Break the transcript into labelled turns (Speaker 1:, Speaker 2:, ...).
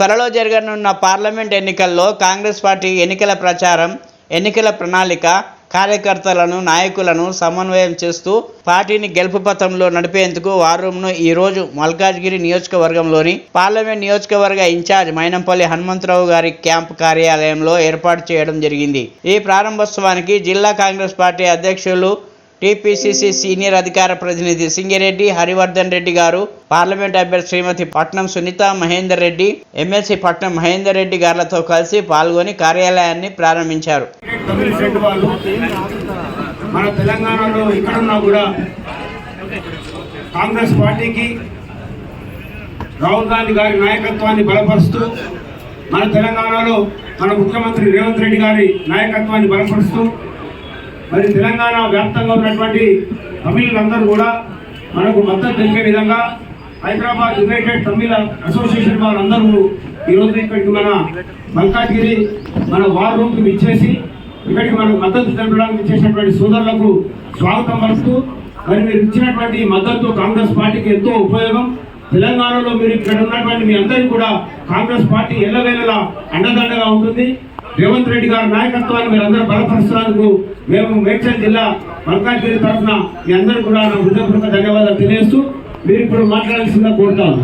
Speaker 1: త్వరలో జరగనున్న పార్లమెంట్ ఎన్నికల్లో కాంగ్రెస్ పార్టీ ఎన్నికల ప్రచారం ఎన్నికల ప్రణాళిక కార్యకర్తలను నాయకులను సమన్వయం చేస్తూ పార్టీని గెలుపు పథంలో నడిపేందుకు వార్ రూమ్ను ఈ రోజు మల్కాజ్గిరి నియోజకవర్గంలోని పార్లమెంట్ నియోజకవర్గ ఇన్ఛార్జ్ మైనంపల్లి హనుమంతరావు గారి క్యాంప్ కార్యాలయంలో ఏర్పాటు చేయడం జరిగింది. ఈ ప్రారంభోత్సవానికి జిల్లా కాంగ్రెస్ పార్టీ అధ్యక్షులు టీపీసీసీ సీనియర్ అధికార ప్రతినిధి సింగిరెడ్డి హరివర్ధన్ రెడ్డి గారు పార్లమెంట్ అభ్యర్థి శ్రీమతి పట్నం సునీత మహేందర్ రెడ్డి ఎమ్మెల్సీ పట్నం మహేందర్ రెడ్డి గారితో కలిసి పాల్గొని కార్యాలయాన్ని ప్రారంభించారు.
Speaker 2: మన తెలంగాణలో ఇక్కడున్నా కూడా కాంగ్రెస్ పార్టీకి రాహుల్ గాంధీ గారి నాయకత్వాన్ని బలపరుస్తూ మన తెలంగాణలో మన ముఖ్యమంత్రి రేవంత్ రెడ్డి గారి నాయకత్వాన్ని బలపరుస్తూ మరి తెలంగాణ వ్యాప్తంగా ఉన్నటువంటి తమిళులందరూ కూడా మనకు మద్దతు తెలిపే విధంగా హైదరాబాద్ యునైటెడ్ తమిళ అసోసియేషన్ వారందరూ ఈరోజు ఇక్కడికి మన మల్కాజ్గిరి మన వార్ రూమ్కి ఇచ్చేసి ఇక్కడికి మనకు మద్దతు తెలపడానికి ఇచ్చేసినటువంటి సోదరులకు స్వాగతం పలుకుతూ మరి మీరు ఇచ్చినటువంటి మద్దతు కాంగ్రెస్ పార్టీకి ఎంతో ఉపయోగం. తెలంగాణలో మీరు ఇక్కడ ఉన్నటువంటి మీ అందరికీ కూడా కాంగ్రెస్ పార్టీ ఎల్లవేళలా అండదండగా ఉంటుంది. రేవంత్ రెడ్డి గారి నాయకత్వాన్ని మీరు అందరూ బలపరుస్తున్నందుకు మేము మేడ్చల్ జిల్లా మల్కాజ్గిరి తరఫున మీ అందరూ కూడా నా హృదయపూర్వక ధన్యవాదాలు తెలియజేస్తూ మీరు ఇప్పుడు మాట్లాడాల్సిందిగా కోరుతాను